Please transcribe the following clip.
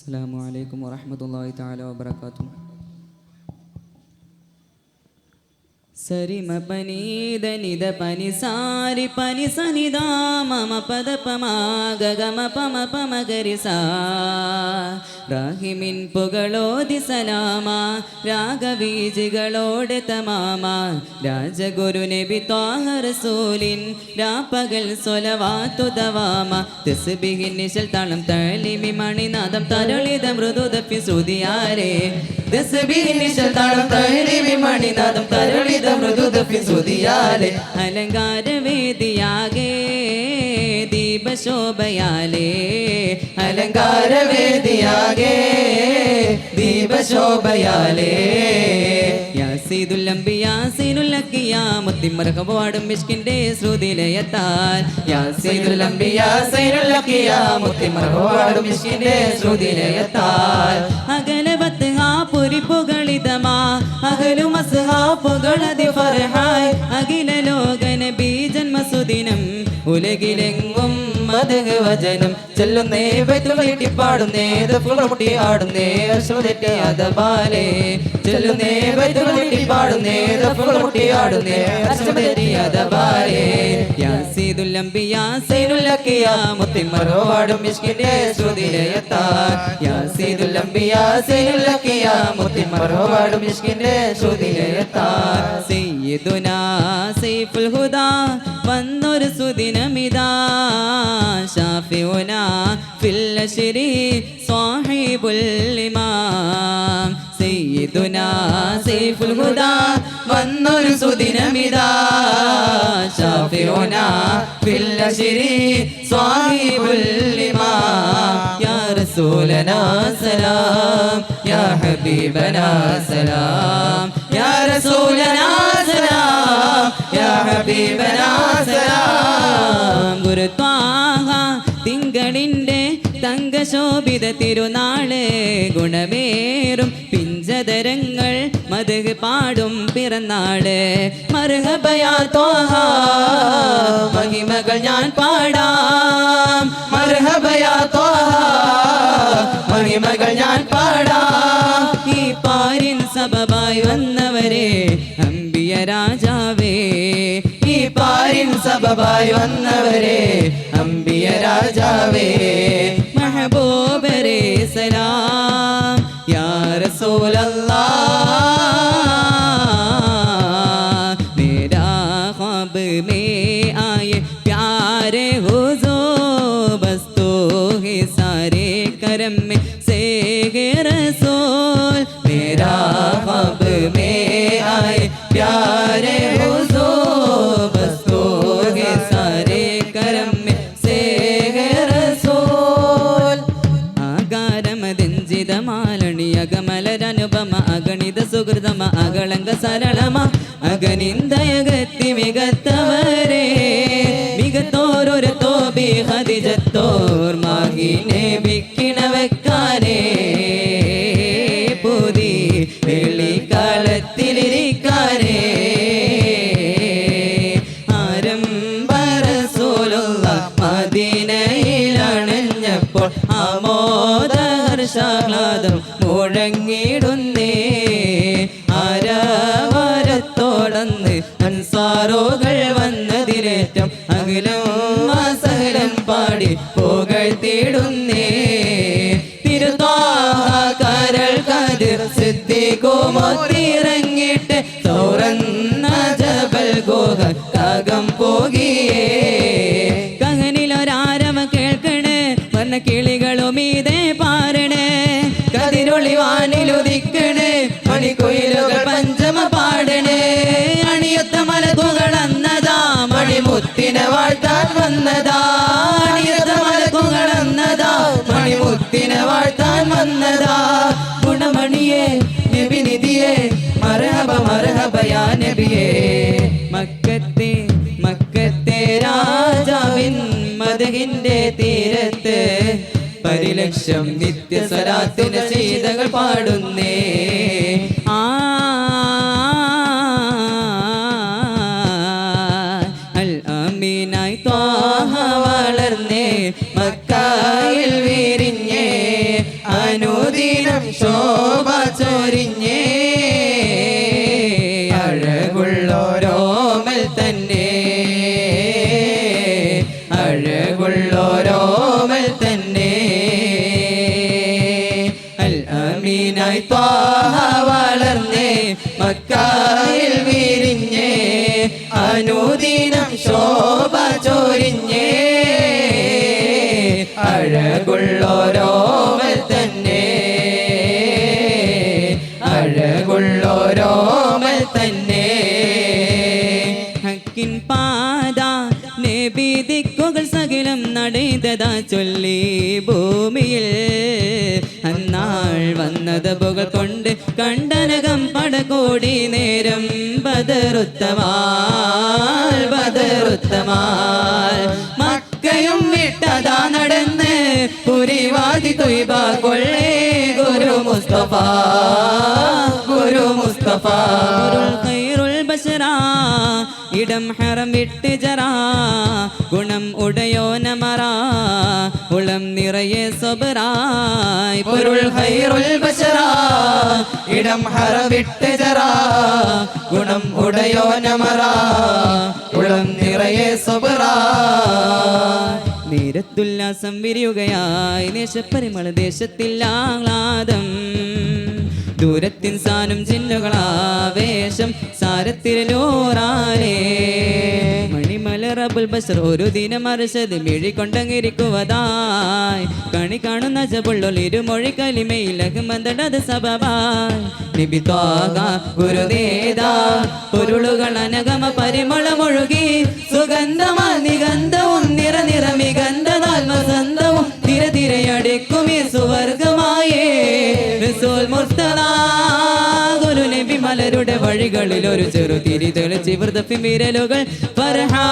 അസ്സാം വലൈക്കും വാഹമത്തല്ലാ താല വാബർക്കാത്തു സരിമ പനീത നിത പനി സാരി പനി സനിത മമ പദ പമാഗമ പമ പമ ഗരി സാഹിമിൻ പുകളോതി സലാമ രാഗവീജികളോടെ തമാമ. രാജഗുരു നബി റസൂലിൻ രാപ്പകൽ സ്വലവാത്തു ദവാമ തസ്ബിഹിൻ നിശൽ താളം തളിമി മണിനാദം തരളിത മൃദുദപ്പി ശ്രുതിയാരേ തസ്ബിഹിൻ നിശൽ താളം തളിമി മണിനാദം തരളിത മൃദുദപ്പി ശ്രുതിയാലേ അലങ്കാരവേദിയാകേ ദീപശോഭയാലേ. അലങ്കാരവേദിയാകേ ദീപശോഭയാലേ. മുത്തിമറകപാടും മിഷ്കിന്റെ ശ്രുതിലയത്താൽ. മുത്തിമറകപാടും മിഷ്കിന്റെ ശ്രുതിലയത്താൽ. വചനം ചെല്ലുന്നേ വെത്തുവീട്ടി പാടുന്നേ ദഫുളമുട്ടി ആടുന്നേ അശ്വതെറ്റി അതപാലേ ചെല്ലുന്നേ വെത്തുവീട്ടി പാടുന്നേ ദഫുളമുട്ടി ആടുന്നേ അശ്വതെറ്റി അതപാലേ യാസീദുല്ലംബിയാ സൈനുല്ലക്കിയാ മുത്തിമറോവാടും മിഷ്കിന്റെ ശ്രുതിലയത്താൽ. യാസീദുല്ലംബിയാ സൈനുല്ലക്കിയാ മുത്തിമറോവാടും മിഷ്കിന്റെ ശ്രുതിലയത്താൽ. സയ്യിദുനാ സൈഫുൽ ഹുദാ വന്നൊരു സുദിനമിതാ ഷാഫിഉനാ ഫിൽ അശ്രി സാഹിബുൽ ഇമാം. സയ്യിദുനാ സൈഫുൽ ഹുദാ വന്നൊരു സുദിനമിതാ ഷാഫിഉനാ ഫിൽ അശ്രി സാഹിബുൽ ഇമാം. യാ റസൂലനാ സലാം യാ ഹബീബനാ സലാം യാ റസൂലനാ സലാം യാ തിങ്കളിന്റെ തങ്കശോഭിത തിരുനാൾ ഗുണമേറും പിഞ്ചതരങ്ങൾ മതക് പാടും പിറന്നാൾ. മർഹബയാ ത്വാഹ മഹിമകൾ ഞാൻ പാടാം. മർഹബയാ ത്വാഹ മഹിമകൾ ഞാൻ പാടാം. ഈ പാരിൻ സബബായി വന്നവരെ പാരിൻ സബബായി വന്നവരെ അമ്പിയ രാജാവേ മഹബൂബരെ സലാം യാ റസൂലല്ലാഹ് मेरा ख्वाब में आए प्यारे हुजूर बस तो ही सारे करम में से है रसूल मेरा ख्वाब में आए प्यारे हुजूर അഗനിന്ദയകത്തി മികത്തവരെ മികത്തോരൊരു തോബി ഹതിജത്തോർ അൻസാറുകൾ വന്നതിലേറ്റം അഖിലം സഹലം പാടി പുകഴ്ത്തിടുന്നേ തിരുതാകരൾ കതിർ സിദ്ധിക്കുമൊത്തിറങ്ങിട്ട് സൗറന്ന ജബൽ ഗോഹ കാകം പോകിയേ. കഹനിലൊരാരവ കേൾക്കണേ വന്ന കിളികളും ഇതേ പാരണേ. കതിരൊളി വാനിലുദിക്കണേ വാഴ്ത്താൻ വന്നതാ അണിയൊത്ത മലകുകൾ അന്നതാ മണിമുത്തിനെ വാഴ്ത്താൻ വന്നതാ. ഗുണമണിയെ നബിനിധിയെ മരഹബ മരഹബയാ നബിയേ. മക്കത്തെ മക്കത്തെ രാജാവിൻ മതകിന്റെ തീരത്ത് പരിലക്ഷം നിത്യസരാത്തിന് ചെയ്തകൾ പാടുന്നേ. അനുദിനം ശോഭ ചൊരിഞ്ഞേ അഴകുള്ളോരോമൽ തന്നെ. അഴകുള്ളോരോമൽ തന്നെ. അൽ അമീനായി ത്വാഹ വളർന്നേ മക്കായിൽ വിരിഞ്ഞേ. അനുദിനം ശോഭ ചൊരിഞ്ഞേ അഴകുള്ളോരോ നടൈതതാ ചൊല്ലി ഭൂമിയിൽ. അന്നാൾ വന്നത് പുകൾ കൊണ്ട് കണ്ടനകം പടകോടി നേരം ബദറുത്തമാൽ ബദറുത്തമാൽ മക്കയും വിട്ടതാ നടന്ന് പുരിവാതി തൊയ്ബ കൊള്ളേ ഗുരു മുസ്തഫ ഗുരു മുസ്തഫ. ഖൈറുൽ ഇടം ഹറം വിട്ട് ജറാ ഗുണം ഉടയോ നമറ ഉളം നിറയെ സബറായ് പൊരുൾ ഹൈറുൽ ബശറാ ഇടം ഹറവിട്ട് ജറാ ഗുണം ഉടയോ നമറാ ഉളം നിറയെ സ്വബരാ നീരത്തുല്ലാസം വിരിയുകയായി ദേശപരിമള ദേശത്തിൽ ആഹ്ലാദം ദൂരത്തിൻ സാനും സാരത്തിലോറാനേ ബസർ ഒരു ദിനം മറിച്ചത് മിഴിക്കൊണ്ടങ്ങിരിക്കുവതായി കണി കാണുന്ന ജബുള്ളുൽ ഇരുമൊഴി കലിമയിൽ സബബായി. നിബിത്വാക ഗുരുദേദാ പൊരുളുകൾ അനഗമ പരിമളമൊഴുകി സുഗന്ധമാ നിഗന്ധവും നിറ മികന്ധനാൽ വസന്തവും തിര തിരയടിക്കും ഈ സുവർഗമായേ റസൂൽ നബി മലരുടെ വഴികളിൽ ഒരു ചെറുതിരി തെളിച്ച് വൃതപ്പിമിരലുകൾ പറഹാ